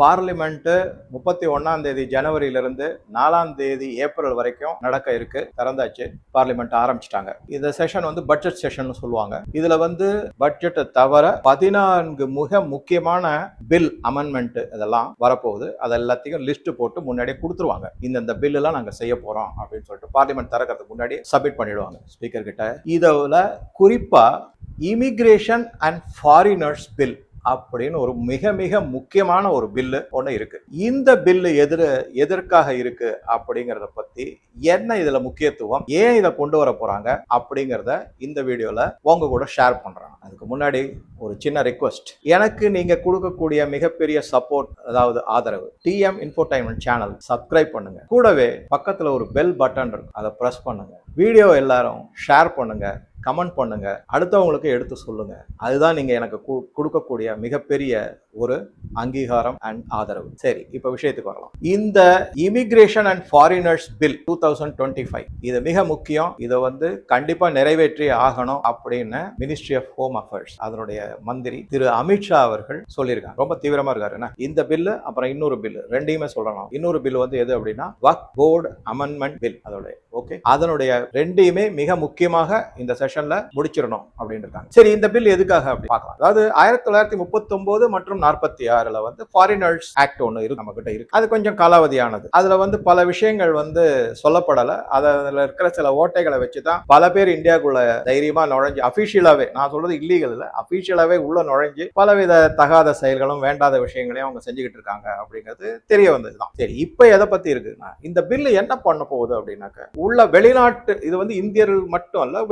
Parliament முப்பத்தி ஒன்னாம் தேதி ஜனவரியிலிருந்து நாலாம் தேதி ஏப்ரல் வரைக்கும் நடக்க இருக்கு திறந்தாச்சு. பார்லிமெண்ட் ஆரம்பிச்சிட்டாங்க. இந்த செஷன் வந்து பட்ஜெட் செஷன் சொல்லுவாங்க. இதுல வந்து பட்ஜெட்டை தவிர பதினான்கு மிக முக்கியமான பில் அமெண்ட்மெண்ட் இதெல்லாம் வரப்போகுது. அது எல்லாத்தையும் லிஸ்ட் போட்டு முன்னாடியே கொடுத்துருவாங்க. இந்தந்த பில் எல்லாம் நாங்க செய்ய போறோம் அப்படின்னு சொல்லிட்டு பார்லிமெண்ட் திறக்கிறதுக்கு முன்னாடி சப்மிட் பண்ணிடுவாங்க ஸ்பீக்கர் கிட்ட. இதுல குறிப்பா இமிகிரேஷன் அண்ட் ஃபாரினர்ஸ் பில் அப்படின்னு ஒரு மிக மிக முக்கியமான ஒரு பில்லு ஒன்று இருக்கு. இந்த பில்லு எதிர எதற்காக இருக்கு அப்படிங்கிறத பத்தி என்ன இதுல முக்கியத்துவம் ஏன் இதை கொண்டு வர போறாங்க அப்படிங்கிறத இந்த வீடியோல உங்க கூட ஷேர் பண்றேன். அதுக்கு முன்னாடி ஒரு சின்ன ரிக்வஸ்ட் எனக்கு நீங்க கொடுக்கக்கூடிய மிகப்பெரிய சப்போர்ட் அதாவது ஆதரவு டிஎம் இன்ஃபோடைன்மெண்ட் சேனல் சப்ஸ்கிரைப் பண்ணுங்க. கூடவே பக்கத்துல ஒரு பெல் பட்டன் இருக்கு. அதை ப்ரெஸ் பண்ணுங்க. வீடியோ எல்லாரும் ஷேர் பண்ணுங்க. கமெண்ட் பண்ணுங்க. அடுத்தவங்களுக்கு எடுத்து சொல்லுங்க. அதுதான் நீங்க எனக்கு கு- கொடுக்கக்கூடிய மிகப்பெரிய ஒரு அங்கீகாரம் அண்ட் ஆதரவு. சரி இப்ப விஷயத்துக்கு வரலாம். இந்த immigration and foreigners bill two thousand twenty five இது மிக முக்கியம். இதை வந்து கண்டிப்பா நிறைவேற்றி ஆகணும் அப்படின்னு மினிஸ்ட்ரி ஆஃப் ஹோம் அஃபேர்ஸ் அதனுடைய மந்திரி திரு அமித்ஷா அவர்கள் சொல்லியிருக்காங்க. ரொம்ப தீவிரமா இருக்காரு. என்ன? இந்த பில்லு அப்புறம் இன்னொரு பில்லு ரெண்டையுமே சொல்லணும் இன்னொரு பில் வந்து எது அப்படின்னா வக் போர்டு அமெண்ட்மெண்ட் பில் அதோட ஓகே அதனுடைய ரெண்டையுமே மிக முக்கியமாக இந்த செஷன்ல முடிச்சிடணும் அப்படின்னு இருக்காங்க சரி இந்த பில் எதுக்காக அப்படி பார்க்கலாம். அதாவது ஆயிரத்தி தொள்ளாயிரத்தி முப்பத்தி மற்றும் நாற்பத்தி ஆறுல வந்து ஃபாரினர்ஸ் ஆக்ட் ஒன்று இருக்கு நம்ம கிட்ட இருக்கு. அது கொஞ்சம் காலாவதியானது. அதுல வந்து பல விஷயங்கள் வந்து சொல்லப்படலை. அதில் இருக்கிற சில ஓட்டைகளை வச்சு தான் பல பேர் இந்தியாவுக்குள்ள தைரியமா நுழைஞ்சு அபிஷியலாவே நான் சொல்றது இல்லீகல் இல்லை அபிஷியலாவே உள்ள நுழைஞ்சு பலவித தகாத செயல்களும் வேண்டாத விஷயங்களையும் அவங்க செஞ்சுக்கிட்டு இருக்காங்க அப்படிங்கிறது தெரிய வந்ததுதான். சரி இப்போ எதை பத்தி இருக்குன்னா இந்த பில்லு என்ன பண்ண போகுது அப்படின்னாக்க உள்ள வெளிநாட்டு இது வந்து இந்தியர்கள் மட்டும் அல்ல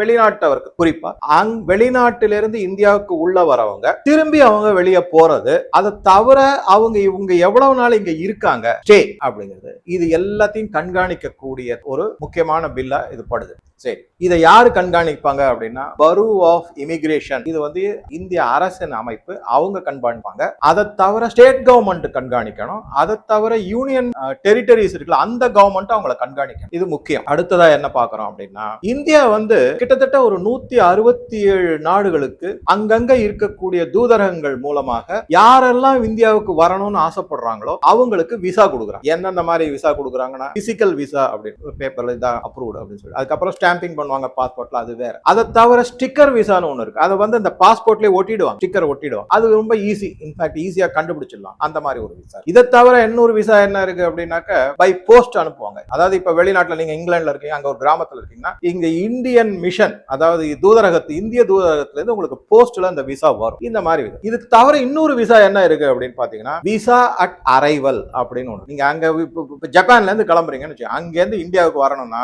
வெளிநாட்டவருக்கு குறிப்பா அங் வெளிநாட்டிலிருந்து இந்தியாவுக்கு உள்ள வரவங்க திரும்பி அவங்க வெளியே போறது அதை தவிர அவங்க இவங்க எவ்வளவு நாள் இங்க இருக்காங்க ஸ்டே அப்படிங்கிறது. இது எல்லாத்தையும் கண்காணிக்கக்கூடிய ஒரு முக்கியமான பில்லா இது படுது. சரி இதை யாரு கண்காணிப்பாங்க அப்படின்னா பரு ஆஃப் இமிகிரேஷன் இது வந்து இந்திய அரசின் அமைப்பு அவங்க கண்காணிப்பாங்க. அதை தவிர ஸ்டேட் கவர்மெண்ட் கண்காணிக்கணும். அதை தவிர யூனியன் டெரிட்டரிஸ் இருக்குல்ல அந்த கவர்மெண்ட் அவங்கள கண்காணிக்கணும். இது முக்கியம். அடுத்ததா என்ன பாக்குறோம் அப்படின்னா இந்தியா வந்து கிட்டத்தட்ட ஒரு நூத்தி அறுபத்தி ஏழு நாடுகளுக்கு அங்கங்க இருக்கக்கூடிய தூதரகங்கள் மூலமாக யாரெல்லாம் இந்தியாவுக்கு வரணும்னு ஆசைப்படுறாங்களோ அவங்களுக்கு விசா கொடுக்குறாங்க. எந்தெந்த மாதிரி விசா கொடுக்குறாங்கன்னா பிசிக்கல் விசா அப்படின்னு பேப்பர்ல இதான் அப்ரூவ்டு அப்படின்னு சொல்லி. அதுக்கப்புறம் ஸ்டாம்பிங் பண்ணுவாங்க பாஸ்போர்ட்ல அது வேற. அதை தவிர ஸ்டிக்கர் விசான்னு ஒன்று இருக்கு. அதை வந்து இந்த பாஸ்போர்ட்லயே ஒட்டிடுவாங்க. ஸ்டிக்கர் ஒட்டிடுவாங்க. அது ரொம்ப ஈஸி இன்ஃபேக்ட் ஈஸியா கண்டுபிடிச்சிடலாம். அந்த மாதிரி ஒரு விசா இதை தவிர இன்னொரு விசா என்ன இருக்கு அப்படின்னாக்க பை போஸ்ட் அனுப்புவாங்க. அதாவது இப்ப வெளிநாட்டுல நீங்க இங்கிலாந்துல இருக்கீங்க அங்க ஒரு கிராமத்துல இருக்கீங்கன்னா இங்க இந்தியன் மிஷன் அதாவது தூதரகத்து இந்திய தூதரகத்துல இருந்து உங்களுக்கு போஸ்ட்ல அந்த விசா வரும். இந்த மாதிரி இது. தவிர இன்னொரு விசா என்ன இருக்கு அப்படின்னு பாத்தீங்கன்னா விசா அட் அரைவல் அப்படின்னு ஒண்ணு. நீங்க அங்க இப்போ ஜப்பான்ல இருந்து கிளம்புறீங்கன்னு வச்சு அங்க இருந்து இந்தியாவுக்கு வரணும்னா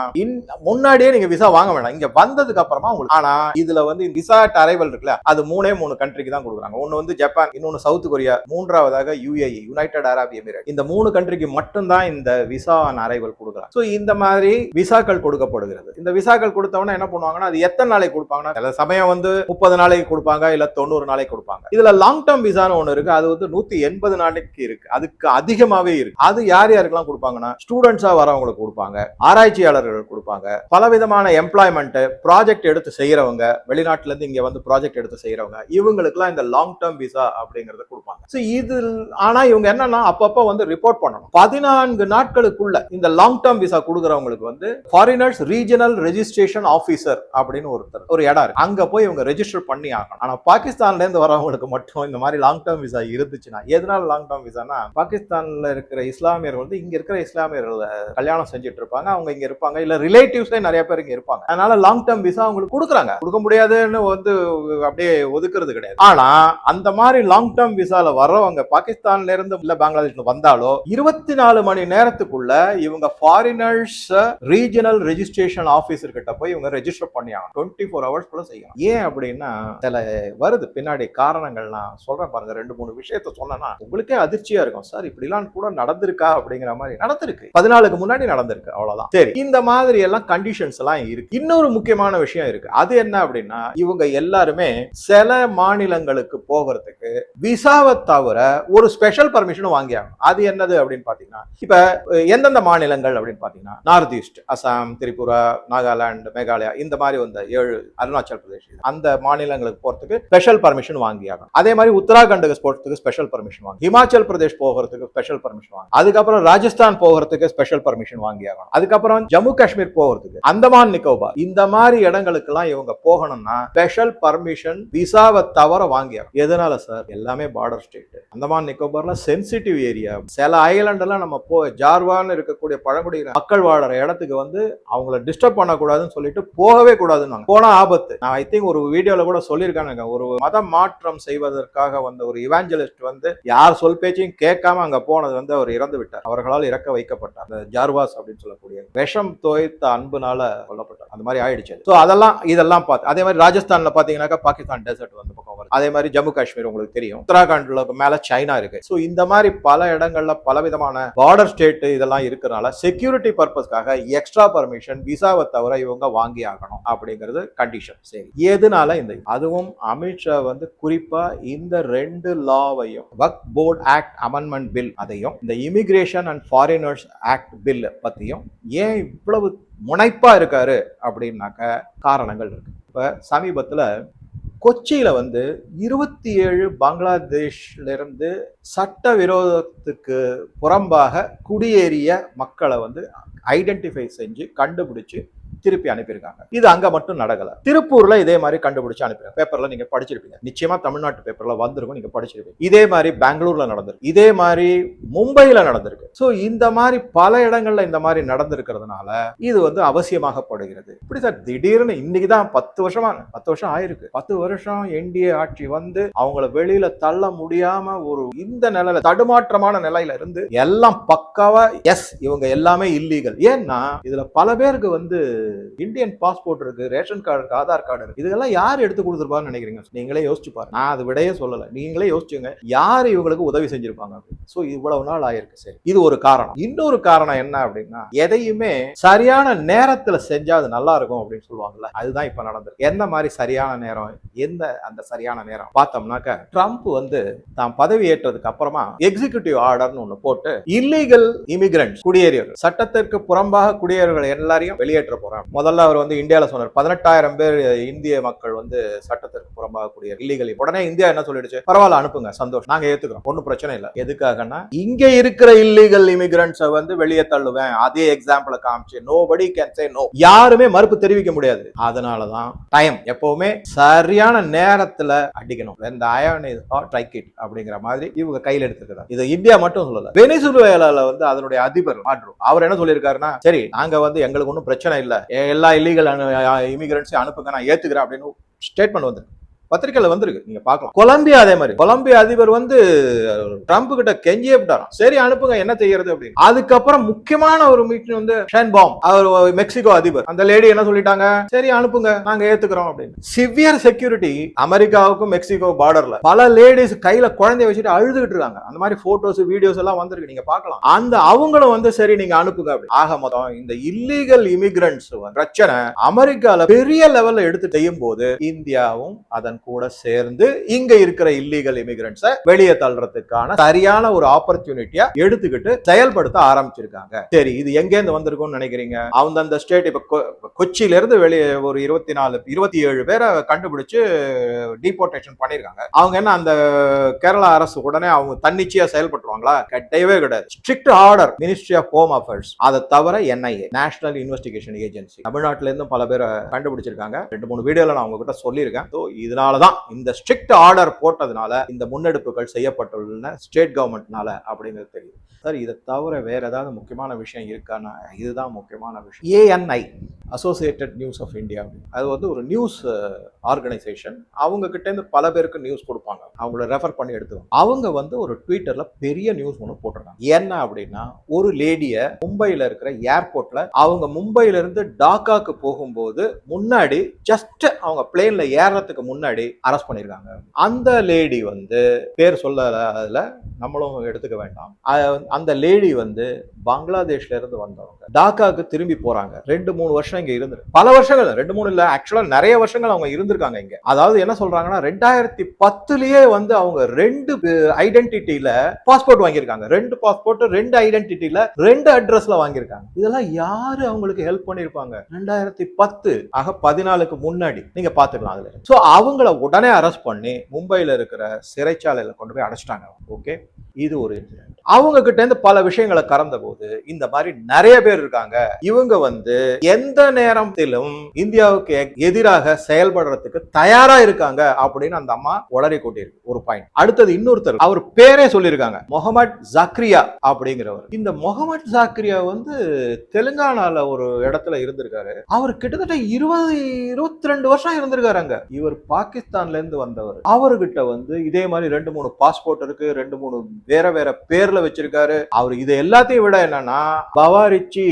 முன்னாடியே நீங்க விசா வாங்க வேண்டாம் இங்க வந்ததுக்கு அப்புறமா உங்களுக்கு ஆனா இதுல வந்து விசா அரைவல் இருக்குல்ல அது மூணே மூணு கண்ட்ரிக்கு தான் கொடுக்குறாங்க. ஒன்னு வந்து ஜப்பான் இன்னொன்னு சவுத் கொரியா மூன்றாவதாக யுஏஇ யுனைடெட் அரப் எமிரேட் இந்த மூணு கண்ட்ரிக்கு மட்டும்தான் இந்த விசா ஆன் அரைவல் கொடுக்குறாங்க. ஸோ இந்த மாதிரி விசாக்கள் கொடுக்கப்படுகிறது. இந்த விசாக்கள் கொடுத்தவன என்ன பண்ணுவாங்கன்னா அது எத்தனை நாளைக்கு கொடுப்பாங்கன்னா சில சமயம் வந்து முப்பது நாளைக்கு கொடுப்பாங்க இல்ல தொண்ணூறு நாளைக்கு கொடுப்பாங்க. இதுல லாங் டேர்ம் விசான்னு ஒன்று இருக்கு. அது வந்து நூத்தி எண்பது நாளைக்கு இருக்கு. அதுக்கு அதிகமாவே இருக்கு. அது யார் யாருக்கெல்லாம் கொடுப்பாங்கன்னா ஸ்டூடெண்ட்ஸா வரவங்களுக்கு கொடுப்பாங்க. ஆராய்ச்சியாளர்களுக்கு கொடுப்பாங்க. பலவிதமான எம்ப்ளாய்மெண்ட் ப்ராஜெக்ட் எடுத்து செய்யறவங்க வெளிநாட்டுல இருந்து இங்க வந்து ப்ராஜெக்ட் எடுத்து செய்யறவங்க இவங்களுக்குலாம் இந்த லாங் டேர்ம் விசா அப்படிங்கறத கொடுப்பாங்க. ஸோ இது ஆனா இவங்க என்னன்னா அப்பப்போ வந்து ரிப்போர்ட் பண்ணணும். பதினான்கு நாட்களுக்குள்ள இந்த லாங் டேர்ம் விசா கொடுக்குறவங்களுக்கு வந்து ஃபாரினர்ஸ் ரீஜனல் ரெஜிஸ்ட்ரேஷன் ஆஃபீஸர் அப்படின்னு ஒருத்தர் ஒரு இடம் இருக்கு. அங்க போய் இவங்க ரெஜிஸ்டர் பண்ணி ஆகணும். ஆனா பாகிஸ்தான்ல இருந்து வரவங்களுக்கு மட்டும் இந்த மாதிரி லாங் டேர்ம் விசா இருந்துச்சுன்னா எதனால லாங் டேர்ம் விசானா பாகிஸ்தான்ல இருக்கிற இஸ்லாமியர் வந்து இங்க இருக்கிற இஸ்லாமியர்கள் கல்யாணம் செஞ்சுட்டு இருப்பாங்க. அவங்க இங்க இருப்பாங்க. இல்ல ரிலேட்டிவ்ஸே நிறைய பேர் இங்க இருப்பாங்க. அதனால லாங் டேர்ம் விசா அவங்களுக்கு கொடுக்குறாங்க. கொடுக்க முடியாதுன்னு வந்து அப்படியே ஒதுக்குறது கிடையாது. ஆனா அந்த மாதிரி லாங் டேர்ம் விசால வர்றவங்க பாகிஸ்தான்ல இருந்து இல்ல பங்களாதேஷ்ல வந்தாலோ இருபத்தி நாலு மணி நேரத்துக்குள்ள இவங்க ஃபாரினர்ஸ் ரீஜனல் ரெஜிஸ்ட்ரேஷன் ஆபீசர் கிட்ட போய் இவங்க ரெஜிஸ்டர் பண்ணியாங்க டுவெண்ட்டி ஃபோர் ஹவர்ஸ் குள்ள செய்யணும். ஏன் அப்படின்னா சில வருது பின்னாடி காரணங்கள் நான் சொல்றேன் பாருங்க ரெண்டு மூணு விஷயத்த சொன்னேன்னா உங்களுக்கே அதிர்ச்சியா இருக்கும். சார் இப்படிலாம் கூட நடந்திருக்கா? அப்படிங்கிற மாதிரி நடந்திருக்கு. பதினாலுக்கு முன்னாடி நடந்திருக்கு. அவ்வளவுதான். சரி இந்த மாதிரி எல்லாம் கண்டிஷன்ஸ் எல்லாம் இருக்கு. இன்னொரு முக்கியமான விஷயம் இருக்கு. அது என்ன அப்படின்னா இவங்க எல்லாருமே சில மாநிலங்களுக்கு போகிறதுக்கு விசாவை தவிர ஒரு ஸ்பெஷல் பர்மிஷனும் வாங்கியாங்க அது என்னது அப்படின்னு பாத்தீங்கன்னா இப்ப எந்தெந்த மாநிலங்கள் அப்படின்னு பாத்தீங்கன்னா நார்த் ஈஸ்ட் அசாம் திரிபுரா நாகாலாந்து மேகாலயா இந்த மாதிரி வந்த ஏழு அருணாச்சல் பிரதேஷ் அந்த மாநிலங்களுக்கு போறதுக்கு ஸ்பெஷல் பர்மிஷன் வாங்கியாகும் அதே மாதிரி உத்தராகண்டுக்கு போறதுக்கு ஸ்பெஷல் பர்மிஷன் வாங்க ஹிமாச்சல் பிரதேஷ் போகிறதுக்கு ஸ்பெஷல் பர்மிஷன் வாங்க அதுக்கப்புறம் ராஜஸ்தான் போகிறதுக்கு ஸ்பெஷல் பர்மிஷன் வாங்கியாகணும். அதுக்கப்புறம் ஜம்மு காஷ்மீர் போகிறதுக்கு அந்தமான் நிக்கோபார். இந்த மாதிரி இடங்களுக்கெல்லாம் இவங்க போகணும்னா ஸ்பெஷல் பர்மிஷன் விசாவை தவிர வாங்கியாகணும் எதனால சார் எல்லாமே பார்டர் ஸ்டேட் அந்தமான் நிக்கோபார்ல சென்சிட்டிவ் ஏரியா சில ஐலாண்டெல்லாம் நம்ம போ ஜார்வான்னு இருக்கக்கூடிய பழங்குடியின மக்கள் வாழற இடத்துக்கு வந்து அவங்கள டிஸ்டர்ப் பண்ணக்கூடாதுன்னு சொல்லிட்டு போகவே கூடாதுன்னு போனா ஆபத்து. நான் ஐ திங்க் ஒரு வீடியோல கூட சொல்லியிருக்காங்க ஒரு மத மாற்றம் செய்வதற்காக வந்த ஒரு இவாஞ்சலிஸ்ட் வந்து யார் சொல் பேச்சையும் கேட்காம அங்க போனது வந்து அவர் இறந்து விட்டார் அவர்களால் இறக்க வைக்கப்பட்டார். அந்த ஜார்வாஸ் அப்படின்னு சொல்லக்கூடிய விஷம் தோய்த்த அன்புனால கொல்லப்பட்டார். அந்த மாதிரி ஆயிடுச்சு ஸோ அதெல்லாம் இதெல்லாம் பார்த்து அதே மாதிரி ராஜஸ்தான்ல பாத்தீங்கன்னாக்கா பாகிஸ்தான் டெசர்ட் வந்து பக்கம் வருது. அதே மாதிரி ஜம்மு காஷ்மீர் உங்களுக்கு தெரியும். உத்தராகண்ட்ல மேல சைனா இருக்கு. ஸோ இந்த மாதிரி பல இடங்கள்ல பல விதமான பார்டர் ஸ்டேட் இதெல்லாம் இருக்கிறனால செக்யூரிட்டி பர்பஸ்க்காக எக்ஸ்ட்ரா பர்மிஷன் விசாவை தவிர இவங்க வாங்கி ஆகணும் அப்படிங்கிறது கண்டிஷன் சரி. எதனால இந்த அதுவும் அமித்ஷா வந்து குறிப்பா இந்த ரெண்டு லாவையும் வக் போர்ட் ஆக்ட் அமெண்ட்மெண்ட் பில் அதையும் இந்த immigration and foreigners act bill பத்தியும் ஏன் இவ்வளவு முனைப்பா இருக்காரு அப்படின்னாக்க காரணங்கள் இருக்கு. இப்ப சமீபத்துல கொச்சியில வந்து இருபத்தி ஏழு பங்களாதேஷ்ல இருந்து சட்டவிரோதத்துக்கு புறம்பாக குடியேறிய மக்களை வந்து ஐடென்டிஃபை செஞ்சு கண்டுபிடிச்சு திருப்பி அனுப்பியிருக்காங்க. இது அங்க மட்டும் நடக்கல. திருப்பூர்ல இதே மாதிரி கண்டுபிடிச்சு அனுப்பிருக்காங்க பேப்பர்ல நீங்க படிச்சிருப்பீங்க. நிச்சயமா தமிழ்நாட்டு பேப்பர்ல வந்திருக்கும் நீங்க படிச்சிருப்பீங்க. இதே மாதிரி பெங்களூர்ல நடந்திருக்கு. இதே மாதிரி மும்பையில நடந்திருக்கு. சோ இந்த மாதிரி பல இடங்கள்ல இந்த மாதிரி நடந்திருக்கிறதுனால இது வந்து அவசியமாகப்படுகிறது. இப்படி சார் திடீர்னு இன்னைக்கு தான் பத்து வருஷமா பத்து வருஷம் ஆயிருக்கு. பத்து வருஷம் என்டிஏ ஆட்சி வந்து அவங்கள வெளியில தள்ள முடியாம ஒரு இந்த நிலையில தடுமாற்றமான நிலையில இருந்து எல்லாம் பக்காவா எஸ் இவங்க எல்லாமே இல்லீகல் ஏன்னா இதுல பல பேருக்கு வந்து இந்தியன் பாஸ்போர்ட் இருக்கு ரேஷன் கார்டு இருக்கு ஆதார் கார்டு இருக்கு. இதெல்லாம் யார் எடுத்து கொடுத்துருப்பான்னு நினைக்கிறீங்க? நீங்களே யோசிச்சு பாருங்க. நான் அது விடையே சொல்லல. நீங்களே யோசிச்சுங்க. யார் இவங்களுக்கு உதவி செஞ்சிருப்பாங்க? சோ இவ்வளவு நாள் ஆயிருக்கு. சரி. இது ஒரு காரணம். இன்னொரு காரணம் என்ன அப்படின்னா எதையுமே சரியான நேரத்துல செஞ்சா அது நல்லா இருக்கும் அப்படின்னு சொல்லுவாங்கல்ல. அதுதான் இப்ப நடந்திருக்கு. எந்த மாதிரி சரியான நேரம்? எந்த அந்த சரியான நேரம்? பார்த்தோம்னாக்க ட்ரம்ப் வந்து தான் பதவி ஏற்றதுக்கு அப்புறமா எக்ஸிகியூட்டிவ் ஆர்டர்னு ஒண்ணு போட்டு இல்லீகல் இமிகிரன்ட் குடியேறியவர்கள் சட்டத்திற்கு புறம்பாக குடியேறவர்கள் எல்லாரையும் வெளியேற்ற போறாங்க முதல்ல அவர் வந்து இந்தியால சொன்னார் பதினெட்டாயிரம் பேர் இந்திய மக்கள் வந்து சட்டத்திற்கு புறம்பாக குடியேற இல்லீகல் உடனே இந்தியா என்ன சொல்லிடுச்சு? பரவாயில்ல அனுப்புங்க சந்தோஷம். நாங்க ஏத்துக்கிறோம் ஒன்றும் பிரச்சனை இல்லை. எதுக்காகன்னா இங்க இருக்கிற இல்லீகல் இமிகிரண்ட்ஸை வந்து வெளியே தள்ளுவேன் அதே எக்ஸாம்பிள காமிச்சு நோ படி கேன் சே நோ யாருமே மறுப்பு தெரிவிக்க முடியாது. அதனாலதான் டைம் எப்பவுமே சரியான நேரத்துல அடிக்கணும். இந்த iron is hot strike it அப்படிங்கிற மாதிரி இவங்க கையில் எடுத்துக்கிறாங்க இது இந்தியா மட்டும் சொல்லல. வெனிசுவேலால வந்து அதனுடைய அதிபர் மாற்று அவர் என்ன சொல்லியிருக்காருன்னா சரி நாங்க வந்து எங்களுக்கு ஒன்றும் பிரச்சனை இல்லை. எல்லா இல்லீகல் இமிகிரண்ட்ஸையும் அனுப்புங்க நான் ஏத்துக்கிறேன் அப்படின்னு ஸ்டேட்மெண்ட் வந்து பத்திரிகையில வந்திருக்கு. நீங்க பார்க்கலாம். கொலம்பியா அதே மாதிரி. கொலம்பியா அதிபர் வந்து ட்ரம்ப் கிட்ட கெஞ்சியே விட்டாராம். சரி அனுப்புங்க என்ன செய்யறது அப்படின்னு. அதுக்கப்புறம் முக்கியமான ஒரு மீட்டிங் வந்து ஷேன் பாம் அவர் மெக்சிகோ அதிபர். அந்த லேடி என்ன சொல்லிட்டாங்க? சரி அனுப்புங்க நாங்க ஏத்துக்கிறோம் அப்படின்னு. சிவியர் செக்யூரிட்டி அமெரிக்காவுக்கும் மெக்சிகோ பார்டர்ல பல லேடிஸ் கையில குழந்தைய வச்சுட்டு அழுதுகிட்டு இருக்காங்க. அந்த மாதிரி போட்டோஸ் வீடியோஸ் எல்லாம் வந்திருக்கு. நீங்க பார்க்கலாம். அந்த அவங்களும் வந்து சரி நீங்க அனுப்புங்க அப்படி ஆக மொத்தம் இந்த இல்லீகல் இமிகிரண்ட்ஸ் பிரச்சனை அமெரிக்கால பெரிய லெவல்ல எடுத்து செய்யும் போது இந்தியாவும் அதன் கூட சேர்ந்து இங்க இருக்கிற இல்லீகல் இமிகிரண்ட்ஸை வெளியே தள்ளுறதுக்கான சரியான ஒரு ஆப்பர்ச்சுனிட்டியா எடுத்துக்கிட்டு செயல்படுத்த ஆரம்பிச்சிருக்காங்க. சரி இது எங்கேருந்து வந்திருக்கும்னு நினைக்கிறீங்க? அவங்க அந்த ஸ்டேட் இப்ப கொ- கொச்சியில இருந்து வெளியே ஒரு இருபத்தி நாலு இருபத்தி ஏழு பேரை கண்டுபிடிச்சு டிபோர்டேஷன் பண்ணிருக்காங்க. அவங்க என்ன அந்த கேரளா அரசு உடனே அவங்க தன்னிச்சையா செயல்பட்டுருவாங்களா? கிடையவே கிடையாது. Strict order ministry of home affairs அதை தவிர என்ஐஏ நேஷனல் இன்வெஸ்டிகேஷன் ஏஜென்சி தமிழ்நாட்டில இருந்து பல பேரை கண்டுபிடிச்சிருக்காங்க. ரெண்டு மூணு வீடியோல நான் உங்ககிட்ட சொல்லியிருக்கேன். தான் இந்த ஸ்ட்ரிக்ட் ஆர்டர் போட்டதுனால இந்த முன்னெடுப்புகள் செய்யப்பட்டுள்ளன ஸ்டேட் கவர்மெண்ட்னால அப்படிங்கிறது தெரியுது. சார் இதை தவிர வேற ஏதாவது முக்கியமான விஷயம் இருக்கான்னா இதுதான் முக்கியமான விஷயம். ANI associated news of India அது வந்து ஒரு நியூஸ் ஆர்கனைசேஷன் uh, அவங்க கிட்டேருந்து பல பேருக்கு நியூஸ் கொடுப்பாங்க. அவங்கள ரெஃபர் பண்ணி எடுத்துக்கோங்க அவங்க வந்து ஒரு ட்விட்டரில் பெரிய நியூஸ் ஒன்று போட்டிருக்காங்க. என்ன அப்படின்னா ஒரு லேடியை மும்பையில் இருக்கிற ஏர்போர்ட்டில் அவங்க மும்பையிலேருந்து டாக்காக்கு போகும்போது முன்னாடி ஜஸ்ட் அவங்க பிளேனில் ஏறுறதுக்கு முன்னாடி அரெஸ்ட் பண்ணியிருக்காங்க அந்த லேடி வந்து பேர் சொல்ல அதில் நம்மளும் எடுத்துக்க வேண்டாம். அந்த லேடி வந்து பங்களாதேஷ்ல இருந்து வந்தவங்க. டாக்காவுக்கு திரும்பி போறாங்க. ரெண்டு மூணு வருஷம் இங்க இருந்து பல வருஷங்கள் ரெண்டு மூணு இல்ல ஆக்சுவலா நிறைய வருஷங்கள் அவங்க இருந்திருக்காங்க இங்க. அதாவது என்ன சொல்றாங்கன்னா ரெண்டாயிரத்தி பத்துலயே வந்து அவங்க ரெண்டு ஐடென்டிட்டியில பாஸ்போர்ட் வாங்கியிருக்காங்க. ரெண்டு பாஸ்போர்ட் ரெண்டு ஐடென்டிட்டியில ரெண்டு அட்ரஸ்ல வாங்கியிருக்காங்க. இதெல்லாம் யாரு அவங்களுக்கு ஹெல்ப் பண்ணிருப்பாங்க ரெண்டாயிரத்தி பத்து ஆக பதினாலுக்கு முன்னாடி. நீங்க பாத்துக்கலாம் அதுல. சோ அவங்கள உடனே அரெஸ்ட் பண்ணி மும்பையில இருக்கிற சிறைச்சாலையில கொண்டு போய் அடைச்சிட்டாங்க ஓகே இது ஒரு இன்சிடென்ட் அவங்க கிட்ட இருந்து பல விஷயங்களை கறந்த போது இந்த மாதிரி நிறைய பேர் இருக்காங்க. இவங்க வந்து எந்த நேரத்திலும் இந்தியாவுக்கு எதிராக செயல்படுறதுக்கு தயாரா இருக்காங்க அப்படின்னு அந்த அம்மா உளறி கூட்டியிருக்கு. ஒரு பாயிண்ட் அடுத்தது இன்னொருத்தர் அவர் பேரே சொல்லியிருக்காங்க முகமது ஜக்ரியா அப்படிங்கிறவர். இந்த முகமது ஜாக்ரியா வந்து தெலுங்கானால ஒரு இடத்துல இருந்திருக்காரு. அவர் கிட்டத்தட்ட இருபது இருபத்தி ரெண்டு வருஷம் இருந்திருக்காரு அங்க. இவர் பாகிஸ்தான்ல இருந்து வந்தவர். அவர்கிட்ட வந்து இதே மாதிரி ரெண்டு மூணு பாஸ்போர்ட் இருக்கு ரெண்டு மூணு வேற வேற பேர்ல வச்சிருக்காரு. அவர் இது எல்லாத்தையும் விட என்னன்னா பவாரிச்சி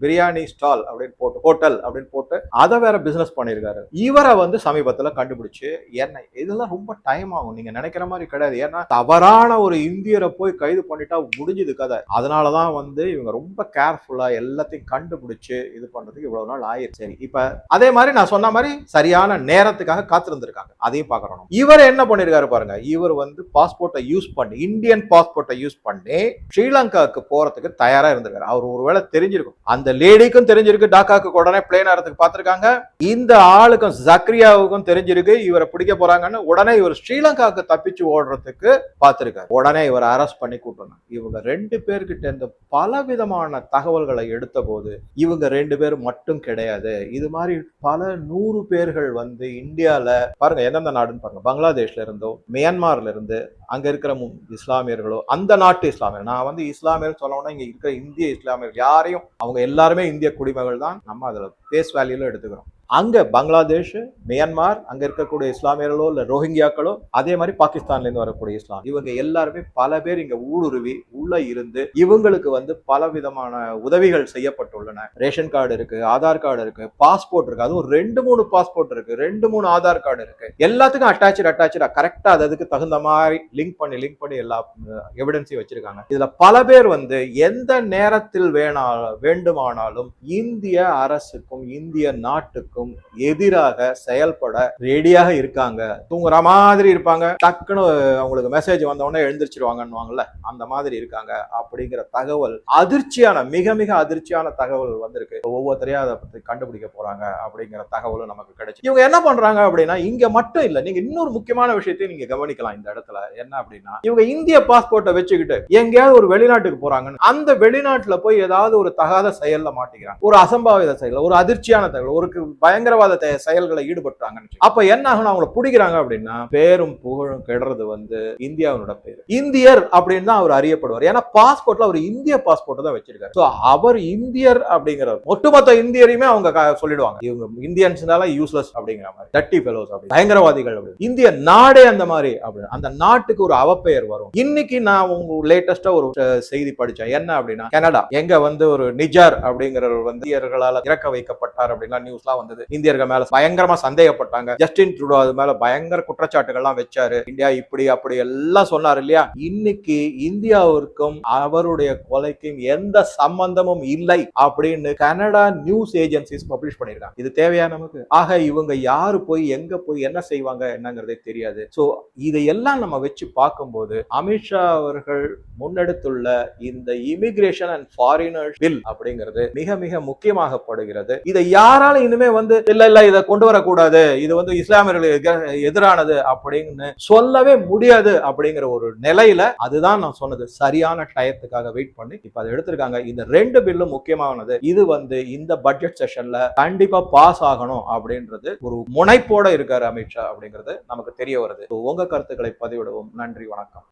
பிரியாணி ஸ்டால் அப்படின்னு போட்டு ஹோட்டல் அப்படின்னு போட்டு அதை வேற பிசினஸ் பண்ணியிருக்காரு. இவரை வந்து சமீபத்தில் கண்டுபிடிச்சு என்ன இதெல்லாம் ரொம்ப டைம் ஆகும். நீங்க நினைக்கிற மாதிரி கிடையாது. ஏன்னா தவறான ஒரு இந்தியரை போய் கைது பண்ணிட்டா முடிஞ்சது கதை. அதனாலதான் வந்து இவங்க ரொம்ப கேர்ஃபுல்லா எல்லாத்தையும் கண்டுபிடிச்சு இது பண்றதுக்கு இவ்வளவு நாள் ஆயிடுச்சு. சரி இப்ப அதே மாதிரி நான் சொன்ன மாதிரி சரியான நேரத்துக்காக காத்திருந்திருக்காங்க. அதையும் பார்க்கணும் இவர் என்ன பண்ணிருக்காரு பாருங்க. இவர் வந்து பாஸ்போர்ட்டை யூஸ் பண்ணி இந்தியன் பாஸ்போர்ட்டை யூஸ் பண்ணி ஸ்ரீலங்காவுக்கு போறதுக்கு தயாரா இருந்திருக்காரு. அவர் ஒருவேளை தெரிஞ்சிருக்கும். அந்த லேடிக்கும் தெரிஞ்சிருக்கு டாக்காக்கு உடனே பிளேன் ஆறதுக்கு பார்த்துருக்காங்க. இந்த ஆளுக்கும் ஜக்ரியாவுக்கும் தெரிஞ்சிருக்கு இவரை பிடிக்க போறாங்கன்னு. உடனே இவர் ஸ்ரீலங்காவுக்கு தப்பிச்சு ஓடுறதுக்கு பார்த்துருக்காரு. உடனே இவரை அரெஸ்ட் பண்ணி கூட்டணும் இவங்க ரெண்டு பேர்கிட்ட இருந்து பல விதமான தகவல்களை எடுத்த போது இவங்க ரெண்டு பேரும் மட்டும் கிடையாது. இது மாதிரி பல நூறு பேர்கள் வந்து இந்தியாவில் பாருங்க எந்தெந்த நாடுன்னு பாருங்க. பங்களாதேஷ்ல இருந்தோ மியான்மார்ல இருந்து அங்க இருக்கிற மு- இஸ்லாமியர்களோ அந்த நாட்டு இஸ்லாமியர் நான் வந்து இஸ்லாமியர் சொல்லணும்னா இங்க இருக்கிற இந்திய இஸ்லாமியர் யாரையும் அவங்க எல்லாருமே இந்திய குடிமகள் தான் நம்ம அதில் பேஸ் வேல்யூல எடுத்துக்கிறோம். அங்கே பங்களாதேஷ் மியான்மார் அங்கே இருக்கக்கூடிய இஸ்லாமியர்களோ இல்லை ரோஹிங்கியாக்களோ அதே மாதிரி பாகிஸ்தான்லேருந்து வரக்கூடிய இஸ்லாம். இவங்க எல்லாருமே பல பேர் இங்கே ஊடுருவி உள்ளே இருந்து இவங்களுக்கு வந்து பல விதமான உதவிகள் செய்யப்பட்டுள்ளன. ரேஷன் கார்டு இருக்கு ஆதார் கார்டு இருக்கு பாஸ்போர்ட் இருக்கு. அதுவும் ரெண்டு மூணு பாஸ்போர்ட் இருக்கு ரெண்டு மூணு ஆதார் கார்டு இருக்கு. எல்லாத்துக்கும் அட்டாச்சு அட்டாச்சா கரெக்டாக அது அதுக்கு தகுந்த மாதிரி லிங்க் பண்ணி லிங்க் பண்ணி எல்லா எவிடன்ஸையும் வச்சிருக்காங்க. இதில் பல பேர் வந்து எந்த நேரத்தில் வேணா வேண்டுமானாலும் இந்திய அரசுக்கும் இந்திய நாட்டுக்கும் எதிராக செயல்பட ரெடியாக இருக்காங்க. தூங்குற மாதிரி இருப்பாங்க. டக்குன்னு அவங்களுக்கு மெசேஜ் வந்த உடனே எழுந்திரிச்சிருவாங்கன்னுவாங்கல்ல அந்த மாதிரி இருக்காங்க அப்படிங்கிற தகவல் அதிர்ச்சியான மிக மிக அதிர்ச்சியான தகவல் வந்திருக்கு. ஒவ்வொருத்தரையும் அதை பத்தி கண்டுபிடிக்க போறாங்க அப்படிங்கிற தகவலும் நமக்கு கிடைச்சு. இவங்க என்ன பண்றாங்க அப்படின்னா இங்க மட்டும் இல்ல நீங்க இன்னொரு முக்கியமான விஷயத்தையும் நீங்க கவனிக்கலாம் இந்த இடத்துல. என்ன அப்படின்னா இவங்க இந்திய பாஸ்போர்ட்டை வச்சுக்கிட்டு எங்கேயாவது ஒரு வெளிநாட்டுக்கு போறாங்கன்னு அந்த வெளிநாட்டுல போய் ஏதாவது ஒரு தகாத செயல்ல மாட்டிக்கிறாங்க. ஒரு அசம்பாவித செயல் ஒரு அதிர்ச்சியான தகவல் ஒரு பயங்கரவாத செயல்களை ஈடுபட்டாங்கன்னு அப்ப என்ன ஆகும் அவங்கள பிடிக்கிறாங்க அப்படின்னா பேரும் புகழும் கெடுறது வந்து இந்தியாவினோட பேர். இந்தியர் அப்படின்னு தான் அவர் அறியப்படுவார். ஏன்னா பாஸ்போர்ட்ல அவர் இந்திய பாஸ்போர்ட் தான் வச்சிருக்காரு. ஸோ அவர் இந்தியர் அப்படிங்கிற ஒட்டுமொத்த இந்தியரையுமே அவங்க சொல்லிடுவாங்க. இவங்க இந்தியன்ஸ்னால யூஸ்லெஸ் அப்படிங்கிற மாதிரி. தட்டி பெலோஸ் அப்படி. பயங்கரவாதிகள் அப்படி. இந்திய நாடே அந்த மாதிரி அப்படி அந்த நாட்டுக்கு ஒரு அவப்பெயர் வரும். இன்னைக்கு நான் உங்க லேட்டஸ்டா ஒரு செய்தி படிச்சேன் என்ன அப்படின்னா கனடா. எங்க வந்து ஒரு நிஜார் அப்படிங்கிறவர் வந்து இயர்களால் இறக்க வைக்கப்பட்டார் அப்படின்னா நியூஸ்லாம் நடந்தது. இந்தியர்கள் மேல பயங்கரமா சந்தேகப்பட்டாங்க. ஜஸ்டின் ட்ரூடோ அது மேல பயங்கர குற்றச்சாட்டுகள்லாம் வச்சாரு. இந்தியா இப்படி அப்படி எல்லாம் சொன்னார் இல்லையா? இன்னைக்கு இந்தியாவிற்கும் அவருடைய கொலைக்கும் எந்த சம்பந்தமும் இல்லை அப்படின்னு கனடா நியூஸ் ஏஜென்சிஸ் பப்ளிஷ் பண்ணியிருக்காங்க இது தேவையா நமக்கு? ஆக இவங்க யாரு போய் எங்க போய் என்ன செய்வாங்க என்னங்கிறதே தெரியாது. சோ இதையெல்லாம் நம்ம வச்சு பார்க்கும்போது அமித்ஷா அவர்கள் முன்னெடுத்துள்ள இந்த இமிகிரேஷன் அண்ட் ஃபாரினர் பில் அப்படிங்கிறது மிக மிக முக்கியமாகப்படுகிறது இதை யாரால இனிமே வந்து இல்ல இல்ல இதை கொண்டு வரக்கூடாது. இது வந்து இஸ்லாமியர்களுக்கு எதிரானது அப்படின்னு சொல்லவே முடியாது அப்படிங்கிற ஒரு நிலையில அதுதான் நான் சொன்னது. சரியான டயத்துக்காக வெயிட் பண்ணி இப்ப அதை எடுத்திருக்காங்க. இந்த ரெண்டு பில்லும் முக்கியமானது இது வந்து இந்த பட்ஜெட் செஷன்ல கண்டிப்பா பாஸ் ஆகணும் அப்படின்றது ஒரு முனைப்போட இருக்காரு அமித்ஷா அப்படிங்கிறது நமக்கு தெரிய வருது. உங்க கருத்துக்களை பதிவிடவும். நன்றி வணக்கம்.